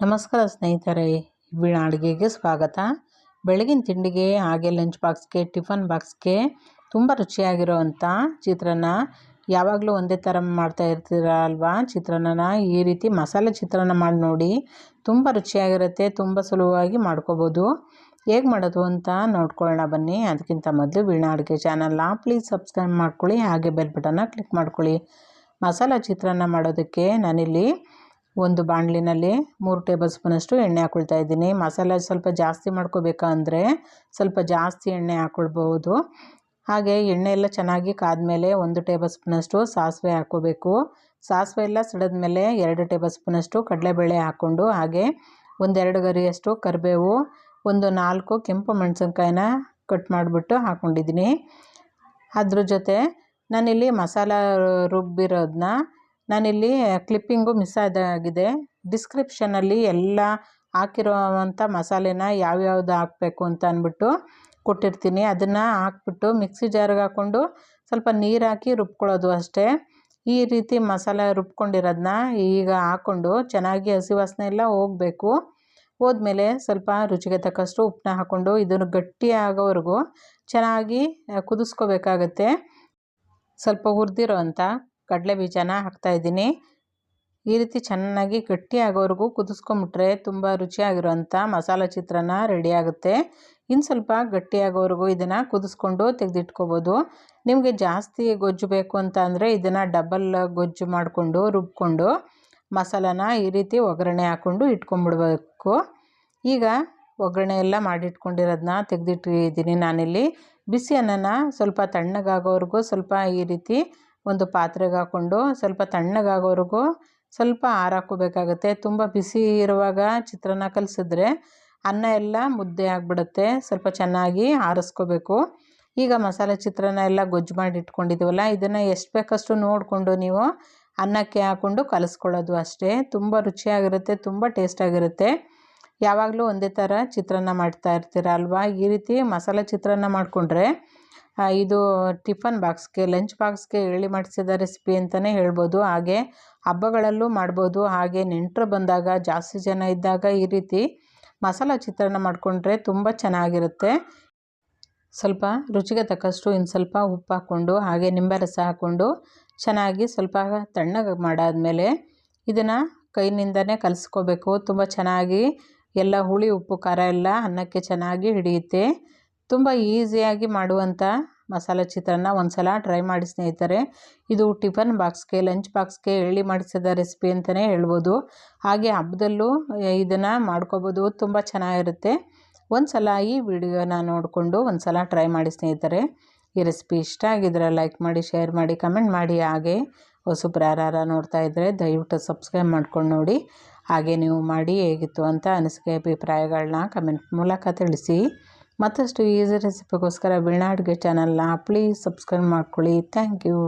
ನಮಸ್ಕಾರ ಸ್ನೇಹಿತರೆ, ವೀಣಾ ಅಡುಗೆಗೆ ಸ್ವಾಗತ. ಬೆಳಗಿನ ತಿಂಡಿಗೆ ಹಾಗೆ ಲಂಚ್ ಬಾಕ್ಸ್ಗೆ ಟಿಫನ್ ಬಾಕ್ಸ್ಗೆ ತುಂಬ ರುಚಿಯಾಗಿರೋವಂಥ ಚಿತ್ರಾನ್ನ. ಯಾವಾಗಲೂ ಒಂದೇ ಥರ ಮಾಡ್ತಾ ಇರ್ತೀರ ಅಲ್ವಾ ಚಿತ್ರಾನ್ನನ? ಈ ರೀತಿ ಮಸಾಲೆ ಚಿತ್ರಾನ್ನ ಮಾಡಿ ನೋಡಿ ತುಂಬ ರುಚಿಯಾಗಿರುತ್ತೆ, ತುಂಬ ಸುಲಭವಾಗಿ ಮಾಡ್ಕೋಬೋದು. ಹೇಗೆ ಮಾಡೋದು ಅಂತ ನೋಡ್ಕೊಳ್ಳೋಣ ಬನ್ನಿ. ಅದಕ್ಕಿಂತ ಮೊದಲು ವೀಣಾ ಅಡುಗೆ ಚಾನಲ್ನ ಪ್ಲೀಸ್ ಸಬ್ಸ್ಕ್ರೈಬ್ ಮಾಡ್ಕೊಳ್ಳಿ, ಹಾಗೆ ಬೆಲ್ ಬಟನ್ನ ಕ್ಲಿಕ್ ಮಾಡ್ಕೊಳ್ಳಿ. ಮಸಾಲ ಚಿತ್ರಾನ್ನ ಮಾಡೋದಕ್ಕೆ ನಾನಿಲ್ಲಿ ಒಂದು ಬಾಣಲಿನಲ್ಲಿ ಮೂರು ಟೇಬಲ್ ಸ್ಪೂನಷ್ಟು ಎಣ್ಣೆ ಹಾಕ್ಕೊಳ್ತಾ ಇದ್ದೀನಿ. ಮಸಾಲೆ ಸ್ವಲ್ಪ ಜಾಸ್ತಿ ಮಾಡ್ಕೋಬೇಕಂದ್ರೆ ಸ್ವಲ್ಪ ಜಾಸ್ತಿ ಎಣ್ಣೆ ಹಾಕ್ಕೊಳ್ಬೋದು ಹಾಗೆ ಎಣ್ಣೆ ಎಲ್ಲ ಚೆನ್ನಾಗಿ ಕಾದ್ಮೇಲೆ ಒಂದು ಟೇಬಲ್ ಸ್ಪೂನಷ್ಟು ಸಾಸಿವೆ ಹಾಕ್ಕೋಬೇಕು. ಸಾಸಿವೆ ಎಲ್ಲ ಸಿಡಿದ್ಮೇಲೆ ಎರಡು ಟೇಬಲ್ ಸ್ಪೂನಷ್ಟು ಕಡಲೆಬೇಳೆ ಹಾಕ್ಕೊಂಡು ಹಾಗೆ ಒಂದೆರಡು ಗರಿಯಷ್ಟು ಕರಿಬೇವು, ಒಂದು ನಾಲ್ಕು ಕೆಂಪು ಮೆಣಸಿನ್ಕಾಯಿನ ಕಟ್ ಮಾಡಿಬಿಟ್ಟು ಹಾಕ್ಕೊಂಡಿದ್ದೀನಿ ಅದ್ರ ಜೊತೆ ನಾನಿಲ್ಲಿ ಮಸಾಲ ರುಬ್ಬಿರೋದನ್ನ ನಾನಿಲ್ಲಿ ಕ್ಲಿಪ್ಪಿಂಗು ಮಿಸ್ ಆದಾಗಿದೆ. ಡಿಸ್ಕ್ರಿಪ್ಷನಲ್ಲಿ ಎಲ್ಲ ಹಾಕಿರೋವಂಥ ಮಸಾಲೆನ ಯಾವ್ಯಾವ್ದು ಹಾಕಬೇಕು ಅಂತ ಅಂದ್ಬಿಟ್ಟು ಕೊಟ್ಟಿರ್ತೀನಿ. ಅದನ್ನು ಹಾಕ್ಬಿಟ್ಟು ಮಿಕ್ಸಿ ಜಾರಿಗೆ ಹಾಕ್ಕೊಂಡು ಸ್ವಲ್ಪ ನೀರು ಹಾಕಿ ರುಬ್ಕೊಳ್ಳೋದು ಅಷ್ಟೇ. ಈ ರೀತಿ ಮಸಾಲೆ ರುಬ್ಕೊಂಡಿರೋದನ್ನ ಈಗ ಹಾಕ್ಕೊಂಡು ಚೆನ್ನಾಗಿ ಹಸಿ ವಾಸನೆ ಎಲ್ಲ ಹೋಗಬೇಕು. ಹೋದ್ಮೇಲೆ ಸ್ವಲ್ಪ ರುಚಿಗೆ ತಕ್ಕಷ್ಟು ಉಪ್ಪನ್ನ ಹಾಕ್ಕೊಂಡು ಇದನ್ನು ಗಟ್ಟಿ ಆಗೋವರೆಗೂ ಚೆನ್ನಾಗಿ ಕುದಿಸ್ಕೋಬೇಕಾಗತ್ತೆ. ಸ್ವಲ್ಪ ಹುರಿದಿರೋ ಅಂಥ ಕಡಲೆ ಬೀಜನ ಹಾಕ್ತಾಯಿದ್ದೀನಿ ಈ ರೀತಿ ಚೆನ್ನಾಗಿ ಗಟ್ಟಿ ಆಗೋವರೆಗೂ ಕುದಿಸ್ಕೊಂಬಿಟ್ರೆ ತುಂಬ ರುಚಿಯಾಗಿರೋಂಥ ಮಸಾಲ ಚಿತ್ರಾನ್ನ ರೆಡಿ ಆಗುತ್ತೆ. ಇನ್ನು ಸ್ವಲ್ಪ ಗಟ್ಟಿ ಆಗೋವರೆಗೂ ಇದನ್ನು ಕುದಿಸ್ಕೊಂಡು ತೆಗೆದಿಟ್ಕೋಬೋದು. ನಿಮಗೆ ಜಾಸ್ತಿ ಗೊಜ್ಜು ಬೇಕು ಅಂತ ಅಂದರೆ ಇದನ್ನು ಡಬಲ್ ಗೊಜ್ಜು ಮಾಡಿಕೊಂಡು ರುಬ್ಕೊಂಡು ಮಸಾಲಾನ ಈ ರೀತಿ ಒಗ್ಗರಣೆ ಹಾಕ್ಕೊಂಡು ಇಟ್ಕೊಂಬಿಡ್ಬೇಕು. ಈಗ ಒಗ್ಗರಣೆ ಎಲ್ಲ ಮಾಡಿಟ್ಕೊಂಡಿರೋದನ್ನ ತೆಗೆದಿಟ್ಟಿದ್ದೀನಿ ನಾನಿಲ್ಲಿ. ಬಿಸಿ ಅನ್ನನ ಸ್ವಲ್ಪ ತಣ್ಣಗಾಗೋವರೆಗೂ ಸ್ವಲ್ಪ ಈ ರೀತಿ ಒಂದು ಪಾತ್ರೆಗೆ ಹಾಕ್ಕೊಂಡು ಸ್ವಲ್ಪ ತಣ್ಣಗಾಗೋವರೆಗೂ ಸ್ವಲ್ಪ ಆರಾಕೋಬೇಕಾಗುತ್ತೆ ತುಂಬ ಬಿಸಿ ಇರುವಾಗ ಚಿತ್ರಾನ್ನ ಕಲಿಸಿದ್ರೆ ಅನ್ನ ಎಲ್ಲ ಮುದ್ದೆ ಆಗಿಬಿಡುತ್ತೆ. ಸ್ವಲ್ಪ ಚೆನ್ನಾಗಿ ಆರಿಸ್ಕೋಬೇಕು. ಈಗ ಮಸಾಲೆ ಚಿತ್ರಾನ್ನ ಎಲ್ಲ ಗೊಜ್ಜು ಮಾಡಿ ಇಟ್ಕೊಂಡಿದ್ದೀವಲ್ಲ ಇದನ್ನು ಎಷ್ಟು ಬೇಕಷ್ಟು ನೋಡಿಕೊಂಡು ನೀವು ಅನ್ನಕ್ಕೆ ಹಾಕ್ಕೊಂಡು ಕಲಿಸ್ಕೊಳ್ಳೋದು ಅಷ್ಟೇ. ತುಂಬ ರುಚಿಯಾಗಿರುತ್ತೆ, ತುಂಬ ಟೇಸ್ಟಾಗಿರುತ್ತೆ. ಯಾವಾಗಲೂ ಒಂದೇ ಥರ ಚಿತ್ರಾನ್ನ ಮಾಡ್ತಾ ಇರ್ತೀರ ಅಲ್ವಾ? ಈ ರೀತಿ ಮಸಾಲೆ ಚಿತ್ರಾನ್ನ ಮಾಡಿಕೊಂಡ್ರೆ ಇದು ಟಿಫನ್ ಬಾಕ್ಸ್ಗೆ, ಲಂಚ್ ಬಾಕ್ಸ್ಗೆ ಹೇಳಿ ಮಾಡಿಸಿದ ರೆಸಿಪಿ ಅಂತಲೇ ಹೇಳ್ಬೋದು. ಹಾಗೆ ಹಬ್ಬಗಳಲ್ಲೂ ಮಾಡ್ಬೋದು. ಹಾಗೆ ನೆಂಟರು ಬಂದಾಗ, ಜಾಸ್ತಿ ಜನ ಇದ್ದಾಗ ಈ ರೀತಿ ಮಸಾಲ ಚಿತ್ರಾನ್ನ ಮಾಡಿಕೊಂಡ್ರೆ ತುಂಬ ಚೆನ್ನಾಗಿರುತ್ತೆ. ಸ್ವಲ್ಪ ರುಚಿಗೆ ತಕ್ಕಷ್ಟು ಇನ್ನು ಸ್ವಲ್ಪ ಉಪ್ಪು ಹಾಕ್ಕೊಂಡು, ಹಾಗೆ ನಿಂಬೆ ರಸ ಹಾಕ್ಕೊಂಡು ಚೆನ್ನಾಗಿ ಸ್ವಲ್ಪ ತಣ್ಣಗೆ ಮಾಡಾದಮೇಲೆ ಇದನ್ನು ಕೈನಿಂದನೇ ಕಲಿಸ್ಕೋಬೇಕು. ತುಂಬ ಚೆನ್ನಾಗಿ ಎಲ್ಲ ಹುಳಿ, ಉಪ್ಪು, ಖಾರ ಎಲ್ಲ ಅನ್ನಕ್ಕೆ ಚೆನ್ನಾಗಿ ಹಿಡಿಯುತ್ತೆ. ತುಂಬ ಈಸಿಯಾಗಿ ಮಾಡುವಂಥ ಮಸಾಲೆ ಚಿತ್ರಾನ್ನ ಒಂದು ಸಲ ಟ್ರೈ ಮಾಡಿ ಸ್ನೇಹಿತರೆ. ಇದು ಟಿಫನ್ ಬಾಕ್ಸ್ಗೆ, ಲಂಚ್ ಬಾಕ್ಸ್ಗೆ ಎಳ್ಳಿ ಮಾಡಿಸಿದ ರೆಸಿಪಿ ಅಂತಲೇ ಹೇಳ್ಬೋದು. ಹಾಗೆ ಹಬ್ಬದಲ್ಲೂ ಇದನ್ನು ಮಾಡ್ಕೋಬೋದು, ತುಂಬ ಚೆನ್ನಾಗಿರುತ್ತೆ. ಒಂದು ಸಲ ಈ ವಿಡಿಯೋನ ನೋಡಿಕೊಂಡು ಒಂದು ಸಲ ಟ್ರೈ ಮಾಡಿ ಸ್ನೇಹಿತರೆ. ಈ ರೆಸಿಪಿ ಇಷ್ಟ ಆಗಿದ್ರೆ ಲೈಕ್ ಮಾಡಿ, ಶೇರ್ ಮಾಡಿ, ಕಮೆಂಟ್ ಮಾಡಿ. ಹಾಗೆ ಹೊಸಬ್ರು ಯಾರು ನೋಡ್ತಾ ಇದ್ದರೆ ದಯವಿಟ್ಟು ಸಬ್ಸ್ಕ್ರೈಬ್ ಮಾಡ್ಕೊಂಡು ನೋಡಿ. ಹಾಗೆ ನೀವು ಮಾಡಿ ಹೇಗಿತ್ತು ಅಂತ ಅನಿಸಿಕೆ ಅಭಿಪ್ರಾಯಗಳನ್ನ ಕಮೆಂಟ್ ಮೂಲಕ ತಿಳಿಸಿ. ಮತ್ತಷ್ಟು ಈಸಿ ರೆಸಿಪಿಗೋಸ್ಕರ ವೀಣಾ ಅಡುಗೆ ಚಾನಲ್ನ ಪ್ಲೀಸ್ ಸಬ್ಸ್ಕ್ರೈಬ್ ಮಾಡ್ಕೊಳ್ಳಿ. Thank you